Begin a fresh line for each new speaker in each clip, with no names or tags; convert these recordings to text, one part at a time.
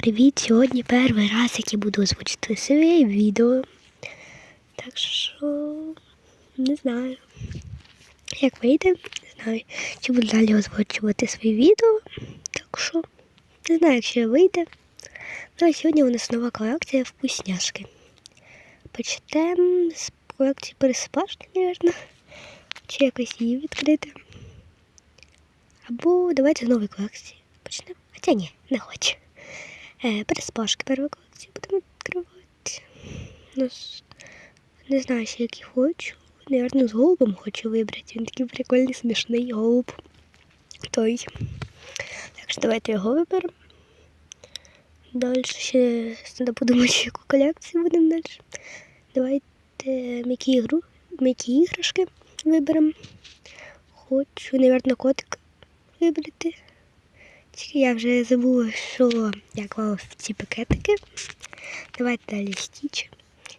привіт! Сьогодні перший раз, як я буду озвучити своє відео. Так що не знаю. Як вийде, не знаю, чи буду далі озвучувати свої відео. Так що не знаю, якщо вийде. Ну а сьогодні у нас нова колекція вкусняшки. Почнемо з колекції пересипашки, мабуть. Чи якось її відкрити. Або давайте з нової колекції почнемо. Хоча ні, не хочу. Переспашки першої колекції будемо відкривати. Ну, не знаю, ще які хочу. Наверно, з голубом хочу вибрати. Він такий прикольний, смішний голуб. Той. Так що давайте його виберемо. Далі ще треба подумати, яку колекцію будемо далі. Давайте м'які ігру, м'які іграшки виберемо. Хочу, мабуть, котика вибрати. Тільки я вже забула, що як вам ці пакетики. Давайте далі стіч.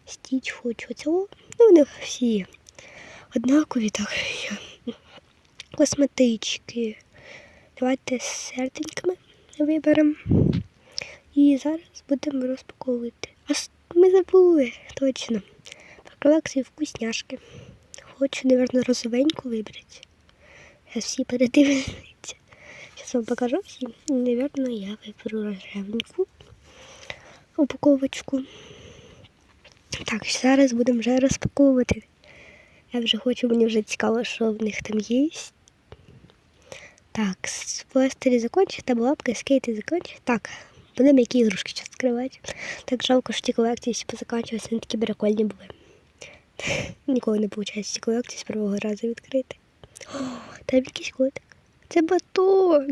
Стіч хочу цього. Ну, вони всі однакові, так. Косметички. Давайте з серденьками виберемо. І зараз будемо розпаковувати. А ми забули, точно. Про колекцію вкусняшки. Хочу, мабуть, розовеньку вибрати. Зараз всі передивляться. Сейчас вам покажу всем. Наверное, я выберу рожевеньку упаковочку. Так, зараз будемо вже розпаковувати. Я вже хочу, мені вже цікаво, що в них там є. Так, пластирі закончить, та лапки, скейти закончить. Так, будемо які ігрушки зараз відкривати. Так жалко, що ті колекції всі позаканчувалися, вони такі прикольні були. Ніколи не виходить ці колекції з першого разу відкрити. О, там якийсь котик. Це батон.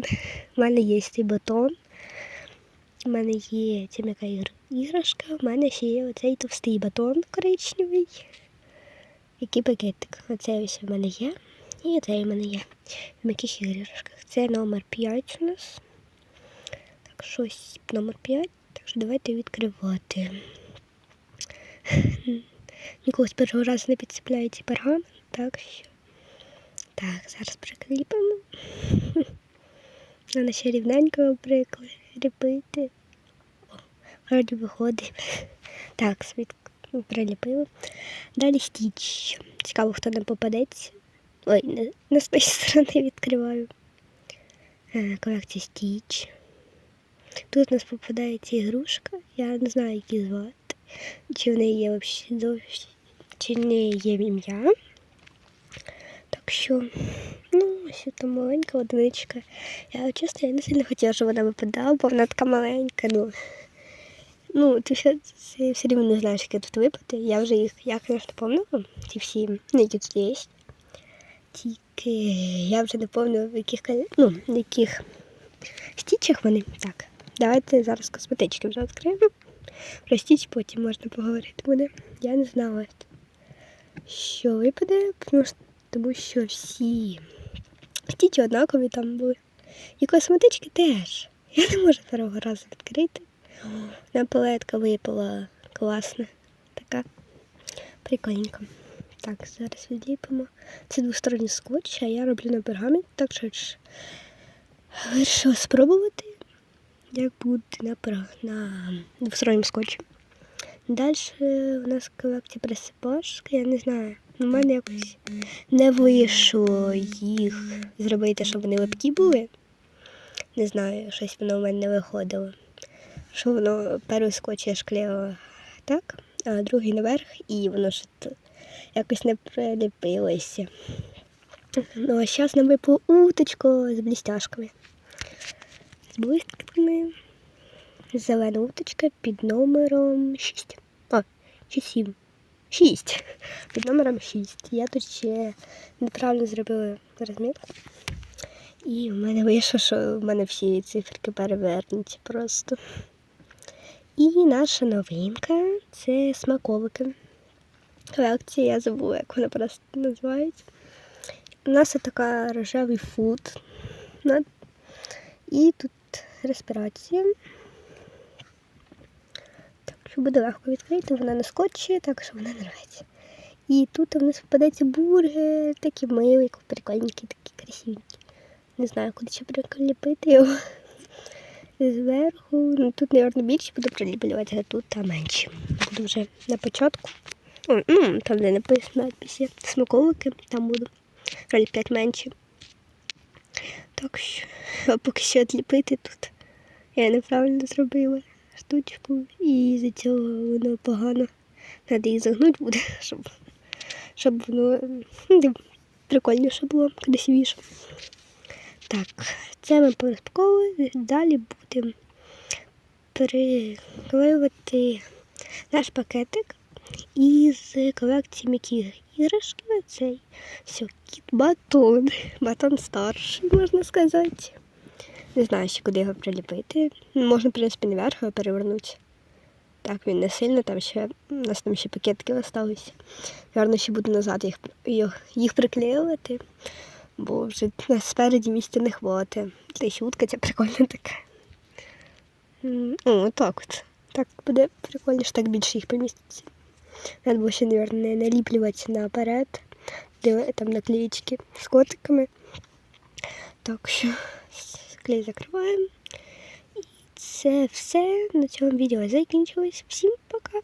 У мене є цей батон. У мене є ця м'яка іграшка. У мене ще є оцей товстий батон коричневий. Який пакетик? Оцей ось у мене є. І оцей у мене є. В м'яких іграшках. Це номер 5 у нас. Так, щось номер 5. Так що давайте відкривати. Ніколи з першого разу не підцепляє ці пергамент, так що. Так, зараз прикліпимо. Треба ще рівненько прикріпити. Вроді виходить. Так, світ приліпили. Далі стіч. Цікаво, хто нам попадеться. Ой, не, не з тої сторони відкриваю. Е, Колекція стіч. Тут у нас попадається ігрушка. Я не знаю, як її звати. Чи в неї є взагалі чи в неї є ім'я. Що, ну, ось там маленька одиничка. Я чесно, я не сильно хотіла, щоб вона випадала, бо вона така маленька. Ну, ну ти все, все, все рівно не знаєш, яке тут випаде. Я вже їх, я, звісно, пам'ятаю, ті всі, ну, які тут є. Тільки я вже не пам'ятаю, в яких, ну, в яких стічах вони. Так, давайте зараз косметички вже відкриємо. Про стіч потім можна поговорити буде. Я не знала, що випаде, тому що тому що всі стічі однакові там були. І косметички теж. Я не можу першого разу відкрити. Нам палетка випала класна. Така прикольненька. Так, зараз відліпимо. Це двосторонній скотч, а я роблю на пергаменті, так що ж вирішила спробувати, як буде на, на двосторонньому скотчі. Далі у нас колекція присипашки, я не знаю. У мене якось не вийшло їх зробити, щоб вони липкі були. Не знаю, щось воно в мене не виходило. Що воно скотч я так, а другий наверх, і воно ж якось не приліпилося. Ну, а зараз нам випало уточко з блістяшками. З блистками. Зелена уточка під номером 6. А, чи 7. 6. Під номером 6. Я тут ще неправильно зробила розмітку. І в мене вийшло, що в мене всі циферки перевернуті просто. І наша новинка це смаковики. Колекція, я забула, як вона просто називається. У нас така рожевий фуд. І тут респірація. Буде легко відкрити, вона не скотчі, так що вона не рветься. І тут у нас попадається бургер, такі милі, прикольненькі, такі красивенькі. Не знаю, куди ще приколіпити його. зверху. Ну, тут, мабуть, більше буду приліплювати, а тут та менше. Буду вже на початку. О, ну, там, де написано надписи смаколики, там буду приліпляти менше. Так що, а поки що відліпити тут. Я неправильно зробила штучку і за цього воно погано. Треба її загнути буде, щоб, щоб воно ну, прикольніше було, красивіше. Так, це ми порозпаковували. Далі будемо приклеювати наш пакетик із колекції м'яких іграшки. Цей все, кіт батон. Батон старший, можна сказати. Не знаю, ще куди його приліпити. Можна, в принципі, наверх його перевернути. Так, він не сильно, там ще у нас там ще пакетики залишилися. Гарно ще буду назад їх, їх, їх приклеювати, бо вже спереді місця не хватить. Та й утка ця прикольна така. О, так от. Так буде прикольніше, так більше їх поміститься. Треба було ще, мабуть, не наліплювати наперед, там наклеїчки з котиками. Так що клей закриваємо. І це все. На цьому відео закінчилось. Всім пока!